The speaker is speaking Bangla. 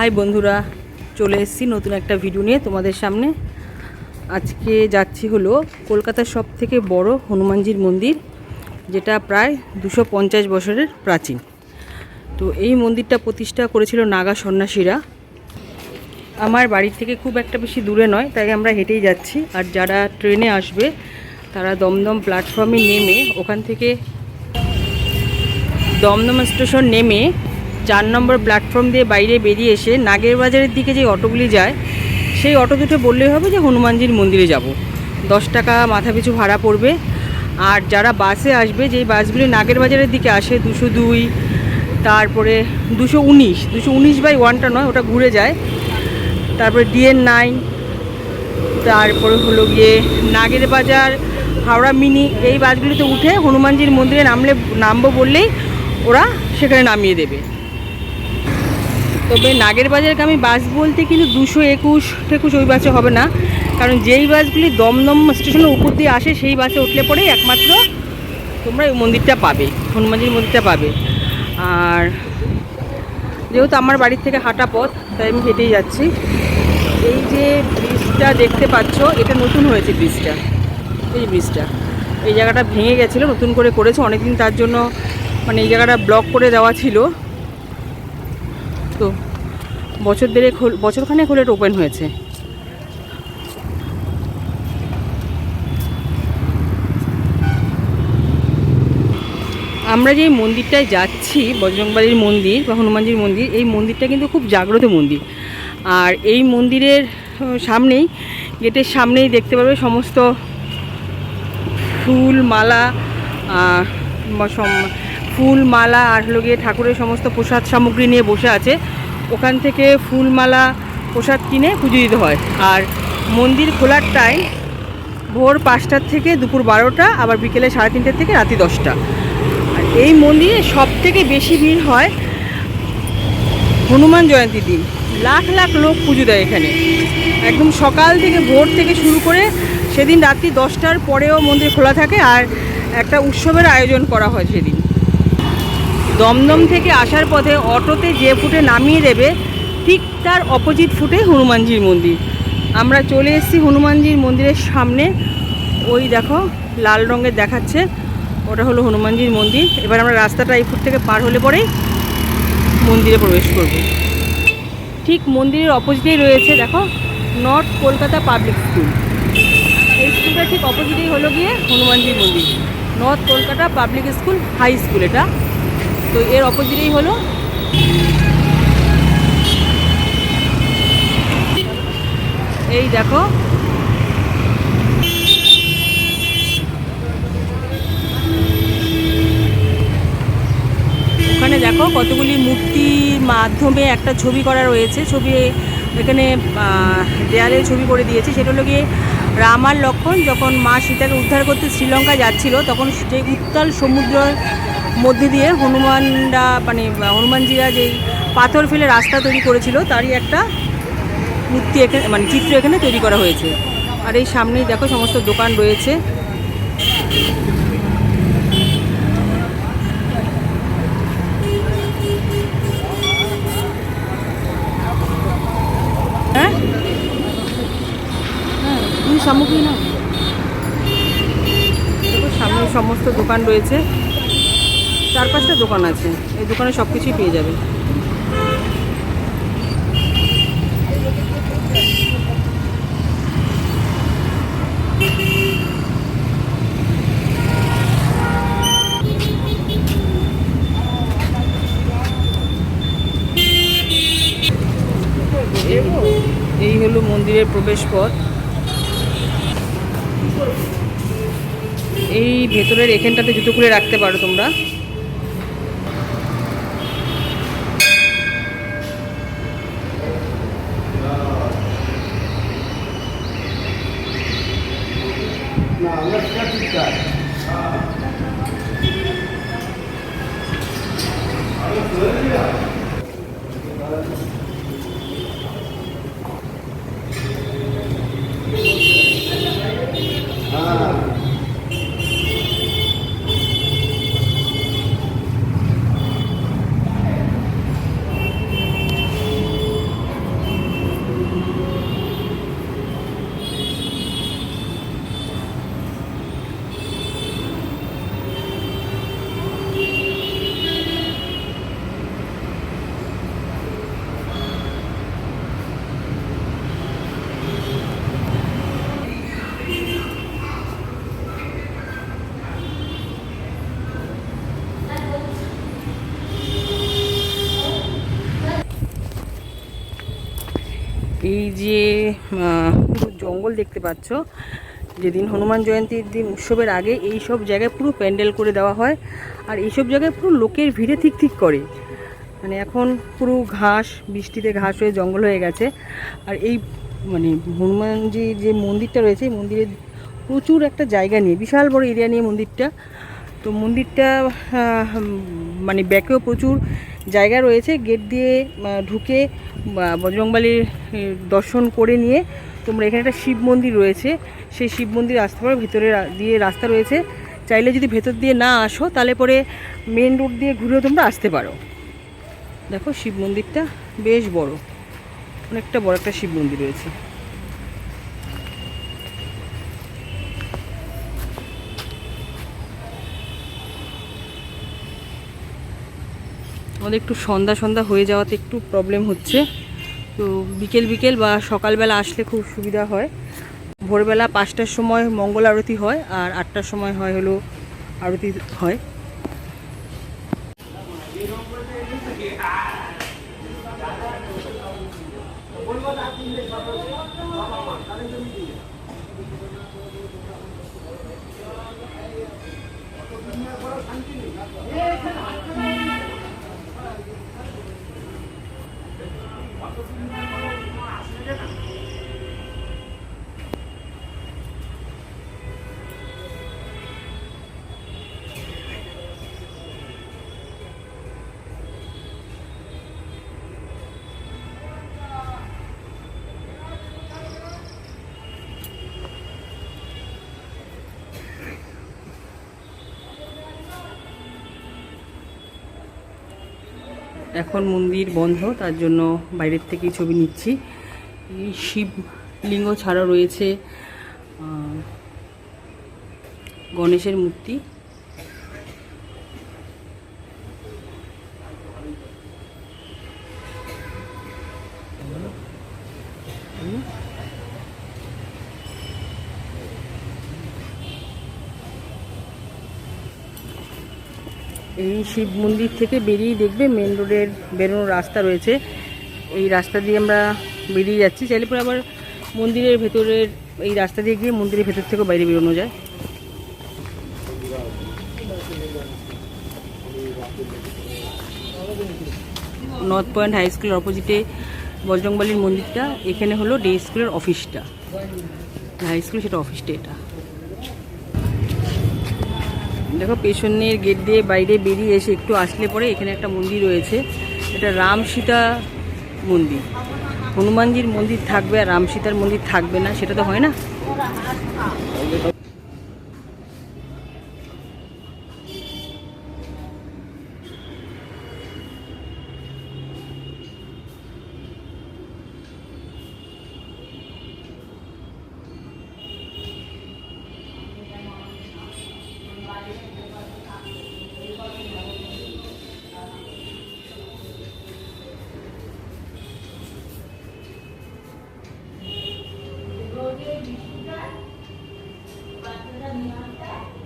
হাই বন্ধুরা, চলে এসেছি নতুন একটা ভিডিও নিয়ে তোমাদের সামনে। আজকে যাচ্ছি হলো কলকাতার সব থেকে বড় হনুমানজির মন্দির, যেটা প্রায় দুশো পঞ্চাশ বছরের প্রাচীন। তো এই মন্দিরটা প্রতিষ্ঠা করেছিল নাগা সন্ন্যাসীরা। আমার বাড়ির থেকে খুব একটা বেশি দূরে নয়, তাই আমরা হেঁটেই যাচ্ছি। আর যারা ট্রেনে আসবে, তারা দমদম প্ল্যাটফর্মে নেমে ওখান থেকে দমদম স্টেশন নেমে চার নম্বর প্ল্যাটফর্ম দিয়ে বাইরে বেরিয়ে এসে নাগের বাজারের দিকে যে অটোগুলি যায়, সেই অটো দুটো বললেই হবে যে হনুমানজির মন্দিরে যাব। দশ টাকা মাথা পিছু ভাড়া পড়বে। আর যারা বাসে আসবে, যেই বাসগুলি নাগের বাজারের দিকে আসে, দুশো দুই, তারপরে দুশো উনিশ দুশো উনিশ বাই ওয়ানটা নয়, ওটা ঘুরে যায়। তারপরে ডিএন নাইন, তারপরে হলো গিয়ে নাগের বাজার হাওড়া মিনি, এই বাসগুলিতে উঠে হনুমানজির মন্দিরে নামলে, নামবো বললেই ওরা সেখানে নামিয়ে দেবে। তবে নাগের বাজারগামী বাস বলতে কিন্তু দুশো একুশ টেকুশ ওই বাসে হবে না। কারণ যেই বাসগুলি দমদম স্টেশনের উপর দিয়ে আসে, সেই বাসে উঠলে পরেই একমাত্র তোমরা এই মন্দিরটা পাবে, হনুমানজির মন্দিরটা পাবে। আর যেহেতু আমার বাড়ির থেকে হাঁটা পথ, তাই আমি হেঁটেই যাচ্ছি। এই যে ব্রিজটা দেখতে পাচ্ছ, এটা নতুন হয়েছে ব্রিজটা। এই ব্রিজটা। এই জায়গাটা ভেঙে গেছিল, নতুন করে করেছে, অনেকদিন তার জন্য মানে এই জায়গাটা ব্লক করে দেওয়া ছিল। বছর হল, বছরখানেক হলে ওপেন হয়েছে। আমরা যে মন্দিরটায় যাচ্ছি বজরংবাড়ির মন্দির বা হনুমানজির মন্দির, এই মন্দিরটা কিন্তু খুব জাগ্রত মন্দির। আর এই মন্দিরের সামনেই, গেটের সামনেই দেখতে পাবে সমস্ত ফুল মালা ফুল মালা আর হলো গিয়ে ঠাকুরের সমস্ত প্রসাদ সামগ্রী নিয়ে বসে আছে। ওখান থেকে ফুল মালা প্রসাদ কিনে পুজো দিতে হয়। আর মন্দির খোলার টাইম ভোর পাঁচটার থেকে দুপুর বারোটা, আবার বিকেলে সাড়ে তিনটের থেকে রাতি দশটা। আর এই মন্দিরে সব থেকে বেশি ভিড় হয় হনুমান জয়ন্তী দিন। লাখ লাখ লোক পুজো দেয় এখানে। একদম সকাল থেকে ভোর থেকে শুরু করে সেদিন রাত্রি দশটার পরেও মন্দির খোলা থাকে, আর একটা উৎসবের আয়োজন করা হয় সেদিন। দমদম থেকে আসার পথে অটোতে যে ফুটে নামিয়ে দেবে, ঠিক তার অপোজিট ফুটে হনুমানজির মন্দির। আমরা চলে এসেছি হনুমানজির মন্দিরের সামনে। ওই দেখো, লাল রঙের দেখাচ্ছে। ওটা হলো হনুমানজির মন্দির। এবার আমরা রাস্তাটা এই ফুট থেকে পার হলে পরেই মন্দিরে প্রবেশ করব। ঠিক মন্দিরের অপোজিটেই রয়েছে, দেখো, নর্থ কলকাতা পাবলিক স্কুল। এই স্কুলটা ঠিক অপোজিটেই হলো গিয়ে হনুমানজির মন্দির। North Kolkata public school high school এটা। তো এর অপোজিটেই হলো। এই দেখো। ওখানে দেখো কতগুলি মূর্তির মাধ্যমে একটা ছবি করা রয়েছে। ছবি এখানে দেয়ালে ছবি করে দিয়েছে। সেটা হলো গিয়ে রাম আর লক্ষণ যখন মা সীতাকে উদ্ধার করতে শ্রীলঙ্কা যাচ্ছিল, তখন সেই উত্তাল সমুদ্রের মধ্যে দিয়ে হনুমানরা মানে হনুমানজিরা যেই পাথর ফেলে রাস্তা তৈরি করেছিল, তারই একটা মূর্তি এখানে মানে চিত্র এখানে তৈরি করা হয়েছে। আর এই সামনেই দেখো সমস্ত দোকান রয়েছে। হ্যাঁ? হ্যাঁ তুমি সামগ্রী দেখো সামনে সমস্ত দোকান রয়েছে। চার পাঁচটা দোকান আছে। এই দোকানে সব কিছুই পেয়ে যাবে। এই হলো মন্দিরের প্রবেশ পথ। এই ভেতরের এখানটাতে জুতো খুলে রাখতে পারো তোমরা। এই যে পুরো জঙ্গল দেখতে পাচ্ছ। যেদিন হনুমান জয়ন্তীর দিন উৎসবের আগে এই সব জায়গায় পুরো প্যান্ডেল করে দেওয়া হয়। আর এইসব জায়গায় পুরো লোকের ভিড়ে ঠিক ঠিক করে। মানে এখন পুরো ঘাস, বৃষ্টিতে ঘাস হয়ে জঙ্গল হয়ে গেছে। আর এই মানে হনুমানজির যে মন্দিরটা রয়েছে, এই মন্দিরের প্রচুর একটা জায়গা নিয়ে, বিশাল বড় এরিয়া নিয়ে মন্দিরটা। তো মন্দিরটা মানে ব্যাকেও প্রচুর জায়গা রয়েছে। গেট দিয়ে ঢুকে বজরংবালির দর্শন করে নিয়ে তোমরা এখানে একটা শিব মন্দির রয়েছে। সেই শিব মন্দির আসতে পারো ভেতরে দিয়ে রাস্তা রয়েছে। চাইলে যদি ভেতর দিয়ে না আসো, তাহলে পরে মেন রোড দিয়ে ঘুরেও তোমরা আসতে পারো। দেখো শিব মন্দিরটা বেশ বড়। অনেকটা বড় একটা শিব মন্দির রয়েছে। আমাদের একটু সন্ধ্যা সন্ধ্যা হয়ে যাওয়াতে একটু প্রবলেম হচ্ছে। তো বিকেল বিকেল বা সকালবেলা আসলে খুব সুবিধা হয়। ভোরবেলা পাঁচটার সময় মঙ্গল আরতি হয় আর আটটার সময় হয় হলো আরতি হয়। 我是你们的朋友，你们俩是认。এখন মন্দির বন্ধ, তার জন্য বাইরের থেকেই ছবি নিচ্ছি। শিব লিঙ্গ ছাড়া রয়েছে গণেশের মূর্তি। এই শিব মন্দির থেকে বেরিয়ে দেখবে মেন রোডের বেরোনোর রাস্তা রয়েছে। এই রাস্তা দিয়ে আমরা বেরিয়ে যাচ্ছি। চাইলে পরে আবার মন্দিরের ভেতরের, এই রাস্তা দিয়ে গিয়ে মন্দিরের ভেতর থেকেও বাইরে বেরোনো যায়। নর্থ পয়েন্ট হাই স্কুলের অপোজিটে বজরংবালির মন্দিরটা। এখানে হলো ডে স্কুলের অফিসটা হাই স্কুল সেটা অফিসটা এটা। দেখো, পেছনের গেট দিয়ে বাইরে বেরিয়ে এসে একটু আসলে পরে এখানে একটা মন্দির রয়েছে। এটা রাম সীতা মন্দির। হনুমানজির মন্দির থাকবে আর রাম সীতার মন্দির থাকবে না, সেটা তো হয় না? রোজের বৃষ্টিটা বাচ্চাটা নিয়ে আসতে